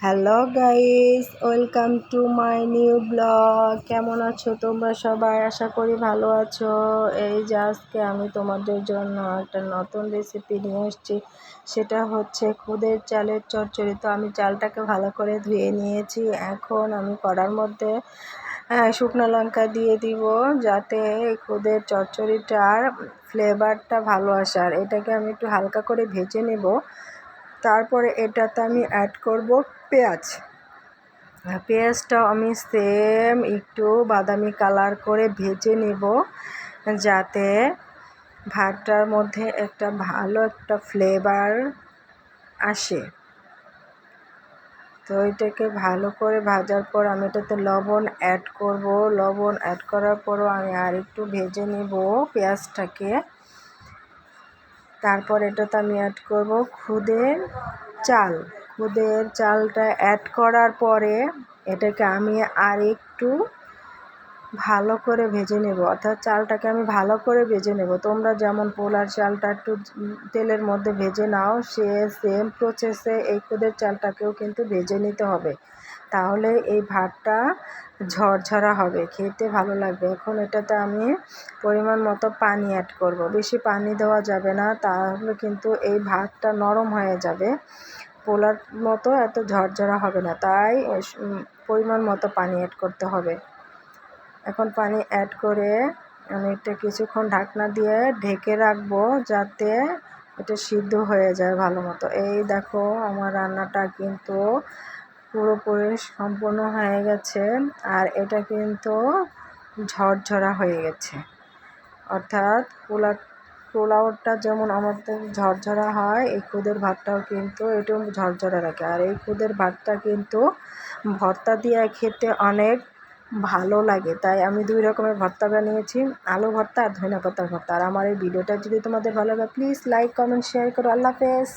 Hello guys welcome to my new blog কেমন আছো তোমরা সবাই? আশা করি ভালো আছো। এই যে আজকে আমি তোমাদের জন্য একটা নতুন রেসিপি নিয়ে এসেছি। সেটা হচ্ছে খুদের চালের চচ্চড়ি। তো আমি চালটাকে ভালো করে ধুয়ে নিয়েছি। এখন আমি কড়ার মধ্যে শুকনো লঙ্কা দিয়ে দিব যাতে খুদের চচ্চড়িটার ফ্লেভারটা ভালো আসে আর এটাকে আমি একটু হালকা করে ভেজে নেব। তারপরে এটাতে আমি অ্যাড করব পেঁয়াজ। পেঁয়াজটাও আমি সেম একটু বাদামি কালার করে ভেজে নেব, যাতে ভাতটার মধ্যে একটা ভালো একটা ফ্লেভার আসে। তো এটাকে ভালো করে ভাজার পর আমি এটাতে লবণ অ্যাড করব। লবণ অ্যাড করার পরও আমি আর একটু ভেজে নেব পেঁয়াজটাকে। তারপর এটাতে আমি অ্যাড করব খুদের চাল। খুদের চালটা অ্যাড করার পরে এটাকে আমি আর একটু ভালো করে ভেজে নেব। অর্থাৎ চালটাকে আমি ভালো করে ভেজে নেব। তোমরা যেমন পোলার চালটা একটু তেলের মধ্যে ভেজে নাও, সে সেম প্রসেসে এই খুদের চালটাকেও কিন্তু ভেজে নিতে হবে। তাহলে এই ভাতটা ঝরঝরা হবে, খেতে ভালো লাগবে। এখন এটাতে আমি পরিমাণ মতো পানি অ্যাড করব। বেশি পানি দেওয়া যাবে না, তাহলে কিন্তু এই ভাতটা নরম হয়ে যাবে। পোলার মতো এত ঝরঝরা হবে না, তাই পরিমাণ মতো পানি অ্যাড করতে হবে। এখন পানি অ্যাড করে আমি এটা কিছুক্ষণ ঢাকনা দিয়ে ঢেকে রাখব যাতে এটা সিদ্ধ হয়ে যায় ভালো মতো। এই দেখো আমার রান্নাটা কিন্তু পুরোপুরি সম্পূর্ণ হয়ে গেছে আর এটা কিন্তু ঝরঝরা হয়ে গেছে। অর্থাৎ পোলা পোলাওটা যেমন আমাদের ঝরঝরা হয়, এই খুদের ভাতটাও কিন্তু একটু ঝরঝরা রাখে আর এই খুদের ভাতটা কিন্তু ভর্তা দিয়ে খেতে অনেক ভালো লাগে। তাই আমি দুই রকমের ভর্তা বানিয়েছি, আলু ভর্তা আর ধনে পাতার ভর্তা। আর আমার এই ভিডিওটা যদি তোমাদের ভালো লাগে প্লিজ লাইক কমেন্ট শেয়ার করো। আল্লাহ হাফেজ।